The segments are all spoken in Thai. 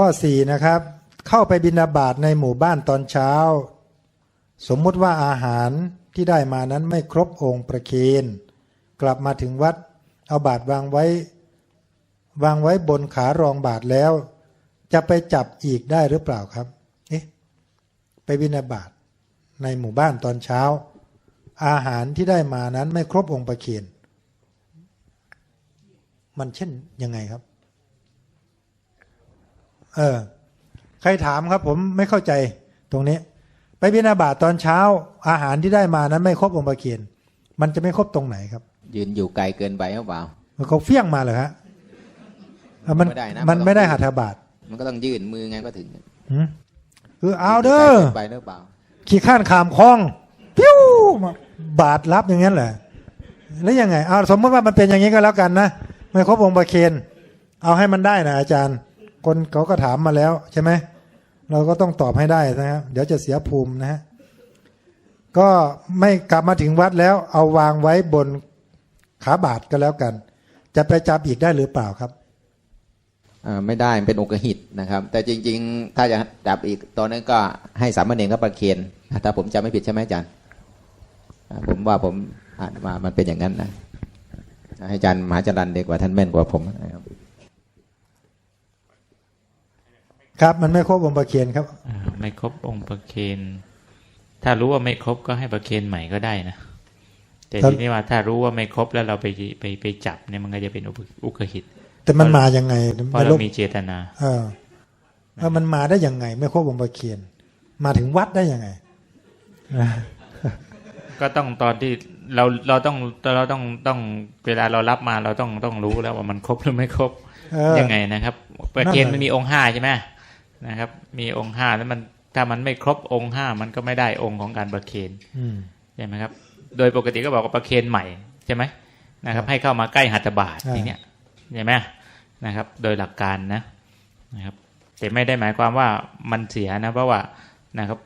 ข้อสี่นะครับ เข้าไปบินาบาตในหมู่บ้านตอนเช้า สมมุติว่าอาหารที่ได้มานั้นไม่ครบองค์ประเคนกลับมาถึงวัด เอาบาตรวางไว้ วางไว้บนขารองบาตรแล้ว จะไปจับอีกได้หรือเปล่าครับเอ๊ะไปบินาบาตในหมู่บ้านตอนเช้า อาหารที่ได้มานั้นไม่ครบองค์ประเคนมันเช่นยังไงครับ เออ ใครถามครับ ผมไม่เข้าใจตรงนี้ ไปบินาบาตตอนเช้า อาหารที่ได้มานั้นไม่ครบองค์ประเคนมันจะไม่ครบตรงไหนครับ ยืนอยู่ไกลเกินไปหรือเปล่าเขาเฟี้ยงมาเหรอฮะอะมันไม่ได้นะมันไม่ได้หัตถบาท มันก็ต้องยื่นมือไงก็ถึงหืมคือเอาเด้อไกลเกินไปหรือเปล่าขี่ข้านขามคลองพิ้วมาบาทรับอย่างนั้นเหรอแล้วยังไง เอาสมมติว่ามันเป็นอย่างนี้ก็แล้วกันนะไม่ครบองค์ประเคนเอาให้มันได้นะอาจารย์ คนเขาก็ถามมาแล้วใช่ไหมเราก็ต้องตอบให้ได้นะครับเดี๋ยวจะเสียภูมินะฮะก็ไม่กลับมาถึงวัดแล้ว เอาวางไว้บนขาบาทก็แล้วกัน จะไปจับอีกได้หรือเปล่าครับไม่ได้เป็นโอกหิตนะครับ แต่จริง ๆ ถ้าจะจับอีกตอนนั้นก็ให้สามเณรก็ประเคนถ้าผมจำไม่ผิดใช่ไหมอาจารย์ผมว่าผมอ่านมามันเป็นอย่างนั้นนะให้อาจารย์มหาจรันดีกว่าท่านแม่นกว่าผมนะครับ ครับ มันไม่ครบองค์ประเคนครับอ่าไม่ครบองค์ประเคนถ้ารู้ว่าไม่ครบก็ให้ประเคนใหม่ก็ได้นะแต่ครับทีนี้ว่าถ้ารู้ว่าไม่ครบแล้วเราไปไปไปจับเนี่ยมันก็จะเป็นอุปอุกหิต แต่มันมายังไงเพราะไม่เรารู้มีเจตนา เออเออมันมาได้ยังไง ไม่ครบองค์ประเคนมาถึงวัดได้ยังไงก็ต้องตอนที่เราเราต้องเราต้องต้องเวลาเรารับมาเราต้องต้องรู้แล้วว่ามันครบหรือไม่ครบเออยังไงนะครับ ประเคนนั่นแหละมันมีองค์ห้าใช่ไหม นะครับ มีองค์ห้าแล้วมันถ้ามันไม่ครบองค์ห้ามันก็ไม่ได้องค์ของการประเคนอืมใช่ไหมครับ โดยปกติก็บอกว่าประเคนใหม่ใช่ไหมนะครับ ให้เข้ามาใกล้หัตถบาทอ่าอย่างเนี้ยใช่ไหมนะครับ โดยหลักการนะนะครับ แต่ไม่ได้หมายความว่ามันเสียนะเพราะว่านะครับ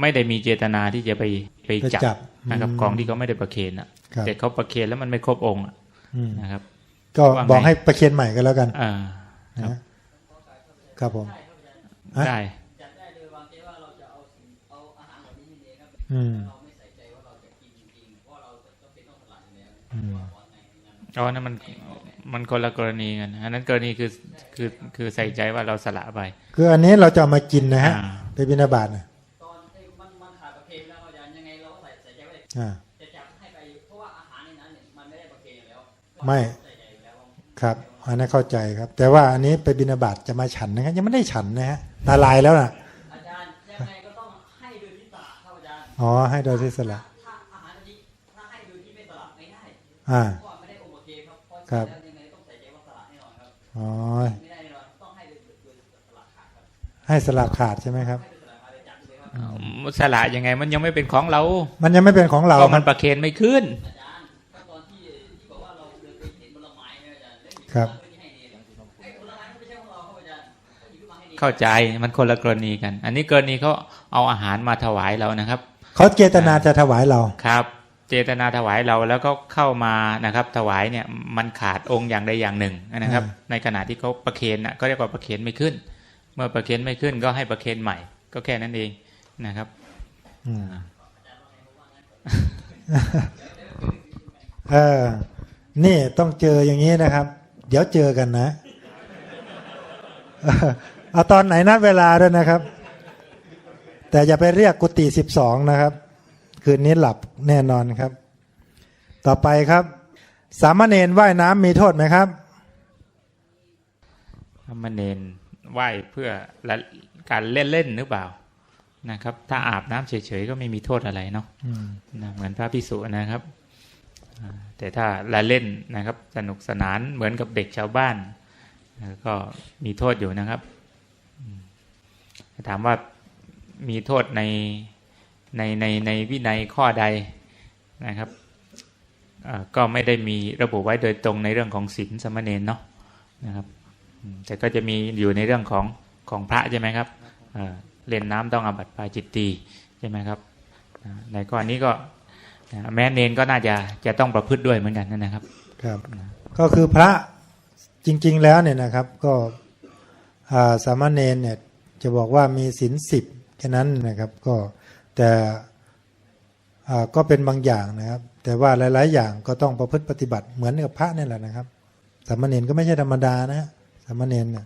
ไม่ได้มีเจตนาที่จะไปไปไปจับจับนะครับอืมของที่เขาไม่ได้ประเคนอะครับแต่เขาประเคนแล้วมันไม่ครบองค์อะอืมนะครับ ก็ว่าไงบอกให้ประเคนใหม่ก็แล้วกันอ่าครับนะครับผมฮะ ได้อืมอืมอ๋อนั่นมันมันคนละกรณีกันอันนั้นกรณีคือคือคือใส่ใจว่าเราสละไป คืออันนี้เราจะเอามากินนะฮะอ่าไปบินาบาตนะตอนที่มันมันขาดประเคนแล้วอาจารย์ยังไงเราก็ใส่ใส่ใจไว้อ่าจะจับให้ไปเพราะว่าอาหารในนั้นเนี่ยมันไม่ได้ประเคนอยู่แล้ว ไม่ใส่ใจอยู่แล้วครับ อันนั้นเข้าใจครับ แต่ว่าอันนี้ไปบินาบาตจะมาฉันนะครับยังไม่ได้ฉันนะฮะตาลายแล้วน่ะอาจารย์ยังไงก็ต้องให้โดยที่ตลาดครับอาจารย์อ๋อให้โดยที่สละถ้าอาหารอันนี้ถ้าให้โดยที่ไม่ตลาดไม่ได้อ่าเพราะว่าไม่ได้องค์ประเคนครับเพราะครับฉะนั้นยังไงต้องใส่ใจว่าตลาดแน่นอนครับอ๋อไม่ได้แน่นอนต้องให้โดยโดยตลาดขาดครับให้สละขาดใช่ไหมครับให้โดยตลาดมาเลยจับเลยครับอ่าสละยังไงมันยังไม่เป็นของเรา มันยังไม่เป็นของเราก็มันประเคนไม่ขึ้น ครับมาเพื่อที่ให้เนี่ยไอ้ผลไม้มันไม่ใช่ของเราครับอาจารย์ก็หยิบมาให้เนี่ยเข้าใจมันคนละกรณีกัน อันนี้กรณีเขาเอาอาหารมาถวายเรานะครับเขาเจตนาจะถวายเราครับ เจตนาถวายเราแล้วก็เข้ามานะครับ ถวายเนี่ยมันขาดองค์อย่างใดอย่างหนึ่งนะครับอ่าในขณะที่เขาประเคนน่ะก็เรียกว่าประเคนไม่ขึ้น เมื่อประเคนไม่ขึ้นก็ให้ประเคนใหม่ ก็แค่นั้นเองนะครับอืมเออ นี่ต้องเจออย่างนี้นะครับ เดี๋ยวเจอกันนะเออเอาตอนไหนนัดเวลาด้วยนะครับ แต่อย่าไปเรียกกุฏิสิบสองนะครับ คืนนี้หลับแน่นอนครับ ต่อไปครับ สามเณรว่ายน้ำมีโทษไหมครับทำมเนนไหว้เพื่อละการเล่นเล่นๆหรือเปล่านะครับ ถ้าอาบน้ำเฉยๆก็ไม่มีโทษอะไรเนาะอืมนะเหมือนพระพิสุนะครับอ่า แต่ถ้าละเล่นนะครับ สนุกสนานเหมือนกับเด็กชาวบ้าน ก็มีโทษอยู่นะครับ ถามว่ามีโทษในในในในวินัยข้อใดนะครับก็ไม่ได้มีระบุไว้โดยตรงในเรื่องของศีลสมณเณรเนาะนะครับ แต่ก็จะมีอยู่ในเรื่องของของพระใช่ไหมครับเล่นน้ำต้องอาบัติปาจิตตีใช่ไหมครับในข้อนี้ก็ แม้เนนก็น่าจะจะต้องประพฤติด้วยเหมือนกันนะครับ ครับ ก็คือพระจริง ๆ แล้วเนี่ยนะครับ ก็อาสามเณรเนี่ยจะบอกว่ามีศีลสิบแค่นั้นนะครับ ก็แต่อาก็เป็นบางอย่างนะครับ แต่ว่าหลาย ๆ อย่างก็ต้องประพฤติปฏิบัติเหมือนกับพระนี่แหละนะครับสามเณรก็ไม่ใช่ธรรมดานะฮะสามเณรเนี่ย